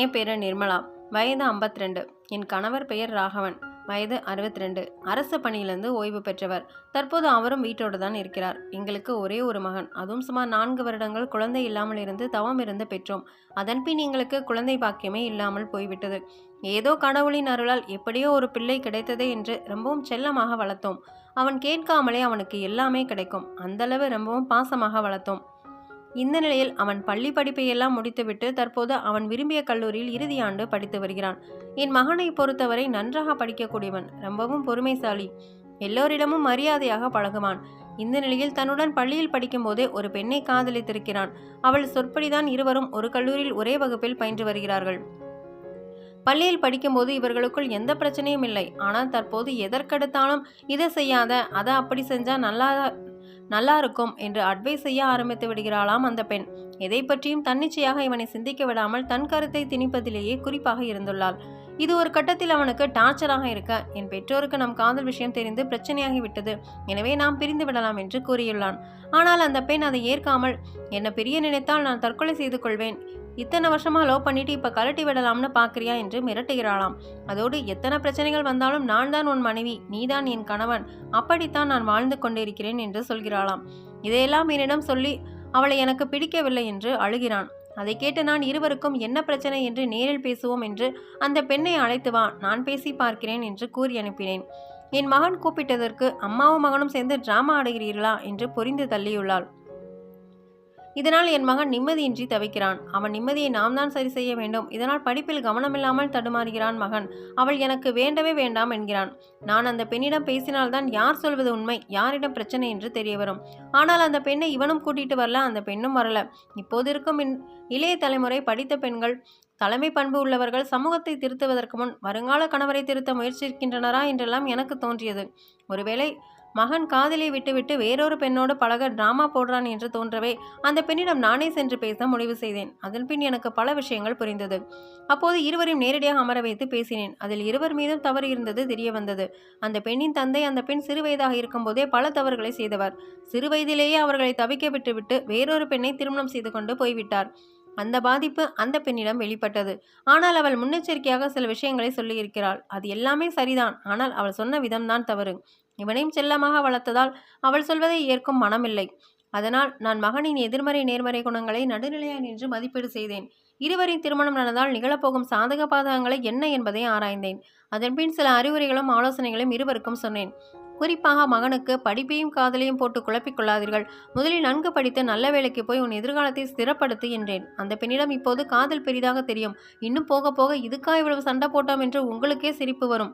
என் பேர் நிர்மலா. வயது 52 என் கணவர் பெயர் ராகவன். வயது 62 அரசு பணியிலிருந்து ஓய்வு பெற்றவர். தற்போது அவரும் வீட்டோடு தான் இருக்கிறார். எங்களுக்கு ஒரே ஒரு மகன். அதுவும் சுமார் நான்கு வருடங்கள் குழந்தை இல்லாமல் இருந்து தவம் இருந்து பெற்றோம். அதன்பின் எங்களுக்கு குழந்தை பாக்கியமே இல்லாமல் போய்விட்டது. ஏதோ கடவுளின் அருளால் எப்படியோ ஒரு பிள்ளை கிடைத்ததே என்று ரொம்பவும் செல்லமாக வளர்த்தோம். அவன் கேட்காமலே அவனுக்கு எல்லாமே கிடைக்கும். அந்தளவு ரொம்பவும் பாசமாக வளர்த்தோம். இந்த நிலையில் அவன் பள்ளி படிப்பை எல்லாம் முடித்துவிட்டு தற்போது அவன் விரும்பிய கல்லூரியில் இறுதி ஆண்டு படித்து வருகிறான். என் மகனை பொறுத்தவரை நன்றாக படிக்கக்கூடியவன் ரொம்பவும் பொறுமைசாலி எல்லோரிடமும் மரியாதையாக பழகுவான். இந்த நிலையில் தன்னுடன் பள்ளியில் படிக்கும்போதே ஒரு பெண்ணை காதலித்திருக்கிறான். அவள் சொற்படிதான் இருவரும் ஒரு கல்லூரியில் ஒரே வகுப்பில் பயின்று வருகிறார்கள். பள்ளியில் படிக்கும்போது இவர்களுக்குள் எந்த பிரச்சனையும் இல்லை. ஆனால் தற்போது எதற்கெடுத்தாலும் இதை செய்யாத அதை அப்படி செஞ்சால் நல்லா நல்லா இருக்கும் என்று அட்வைஸ் செய்ய ஆரம்பித்து விடுகிறாளாம் அந்த பெண். எதை பற்றியும் தன்னிச்சையாக இவனை சிந்திக்க விடாமல் தன் கருத்தை திணிப்பதிலேயே குறிப்பாக இருந்துள்ளாள். இது ஒரு கட்டத்தில் அவனுக்கு டார்ச்சராக இருக்க என் பெற்றோருக்கு நம் காதல் விஷயம் தெரிந்து பிரச்சனையாகி விட்டது. எனவே நாம் பிரிந்து விடலாம் என்று கூறியுள்ளான். ஆனால் அந்த பெண் அதை ஏற்காமல் என்ன பிரிய நினைத்தால் நான் தற்கொலை செய்து கொள்வேன். இத்தனை வருஷமாக லவ் பண்ணிட்டு இப்போ கலட்டி விடலாம்னு பார்க்குறியா என்று மிரட்டுகிறாளாம். அதோடு எத்தனை பிரச்சனைகள் வந்தாலும் நான் தான் உன் மனைவி நீதான் என் கணவன். அப்படித்தான் நான் வாழ்ந்து கொண்டிருக்கிறேன் என்று சொல்கிறாளாம். இதையெல்லாம் என்னிடம் சொல்லி அவளை எனக்கு பிடிக்கவில்லை என்று அழுகிறான். அதை கேட்டு நான் இருவருக்கும் என்ன பிரச்சனை என்று நேரில் பேசுவோம் என்று அந்த பெண்ணை அழைத்து வா நான் பேசி பார்க்கிறேன் என்று கூறி அனுப்பினேன். என் மகன் கூப்பிட்டதற்கு அம்மாவும் மகனும் சேர்ந்து டிராமா ஆடுகிறீர்களா என்று புரிந்து தள்ளியுள்ளாள். இதனால் என் மகன் நிம்மதியின்றி தவிக்கிறான். அவன் நிம்மதியை நாம் தான் சரி செய்ய வேண்டும். இதனால் படிப்பில் கவனமில்லாமல் தடுமாறுகிறான் மகன். அவள் எனக்கு வேண்டவே வேண்டாம் என்கிறான். நான் அந்த பெண்ணிடம் பேசினால்தான் யார் சொல்வது உண்மை? யாரிடம் பிரச்சனை என்று தெரிய வரும். ஆனால் அந்த பெண்ணை இவனும் கூட்டிட்டு வரல. அந்த பெண்ணும் வரல. இப்போது இருக்கும் இன்- இளைய தலைமுறை படித்த பெண்கள் தலைமை பண்பு உள்ளவர்கள் சமூகத்தை திருத்துவதற்கு முன் வருங்கால கணவரை திருத்த முயற்சிக்கின்றனரா என்றெல்லாம் எனக்கு தோன்றியது. ஒருவேளை மகன் காதலை விட்டுவிட்டு வேறொரு பெண்ணோடு பழக டிராமா போடுறான் என்று தோன்றவே அந்த பெண்ணிடம் நானே சென்று பேச முடிவு செய்தேன். அதன் பின் எனக்கு பல விஷயங்கள் புரிந்தது. அப்போது இருவரையும் நேரடியாக அமர வைத்து பேசினேன். அதில் இருவர் மீதும் தவறு இருந்தது தெரிய வந்தது. அந்த பெண்ணின் தந்தை அந்த பெண் சிறு வயதாக இருக்கும்போதே பல தவறுகளை செய்தவர். சிறு வயதிலேயே அவர்களை தவிக்க விட்டுவிட்டு வேறொரு பெண்ணை திருமணம் செய்து கொண்டு போய்விட்டார். அந்த பாதிப்பு அந்த பெண்ணிடம் வெளிப்பட்டது. ஆனால் அவள் முன்னெச்சரிக்கையாக சில விஷயங்களை சொல்லியிருக்கிறாள். அது எல்லாமே சரிதான். ஆனால் அவள் சொன்ன விதம்தான் தவறு. இவனையும் செல்லமாக வளர்த்ததால் அவள் சொல்வதை ஏற்கும் மனமில்லை. அதனால் நான் மகனின் எதிர்மறை நேர்மறை குணங்களை நடுநிலையா நின்று மதிப்பீடு செய்தேன். இருவரின் திருமணம் நடந்தால் நிகழப்போகும் சாதக பாதகங்களை என்ன என்பதை ஆராய்ந்தேன். அதன்பின் சில அறிவுரைகளும் ஆலோசனைகளும் இருவருக்கும் சொன்னேன். குறிப்பாக மகனுக்கு படிப்பையும் காதலையும் போட்டு குழப்பிக் கொள்ளாதீர்கள். முதலில் நன்கு படித்து நல்ல வேலைக்கு போய் உன் எதிர்காலத்தை ஸ்திரப்படுத்து என்றேன். அந்த பெண்ணிடம் இப்போது காதல் பெரிதாக தெரியும். இன்னும் போக போக இதுக்கா இவ்வளவு சண்டை போட்டோம் என்று உங்களுக்கே சிரிப்பு வரும்.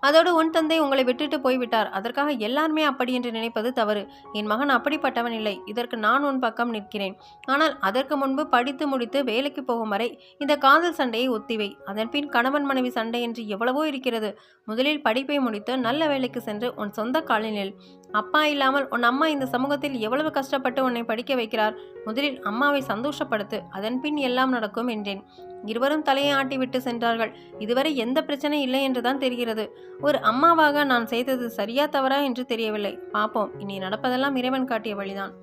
அதோடு உன் தந்தை உங்களை விட்டுட்டு போய்விட்டார். அதற்காக எல்லாருமே அப்படி என்று நினைப்பது தவறு. என் மகன் அப்படிப்பட்டவன் இல்லை. இதற்கு நான் உன் பக்கம் நிற்கிறேன். ஆனால் அதற்கு முன்பு படித்து முடித்து வேலைக்கு போகும் வரை இந்த காதல் சண்டையை ஒத்திவை. அதன்பின் கணவன் மனைவி சண்டை என்று எவ்வளவோ இருக்கிறது. முதலில் படிப்பை முடித்து நல்ல வேலைக்கு சென்று உன் சொந்த காலினில் அப்பா இல்லாமல் உன் அம்மா இந்த சமூகத்தில் எவ்வளவு கஷ்டப்பட்டு உன்னை படிக்க வைக்கிறார்? முதலில் அம்மாவை சந்தோஷப்படுத்து அதன்பின் எல்லாம் நடக்கும் என்றேன். இருவரும் தலையை ஆட்டிவிட்டு சென்றார்கள். இதுவரை எந்த பிரச்சனை இல்லை என்றுதான் தெரிகிறது. ஒரு அம்மாவாக நான் செய்தது சரியா தவறா என்று தெரியவில்லை. பார்ப்போம் இனி நடப்பதெல்லாம் இறைவன் காட்டிய வழிதான்.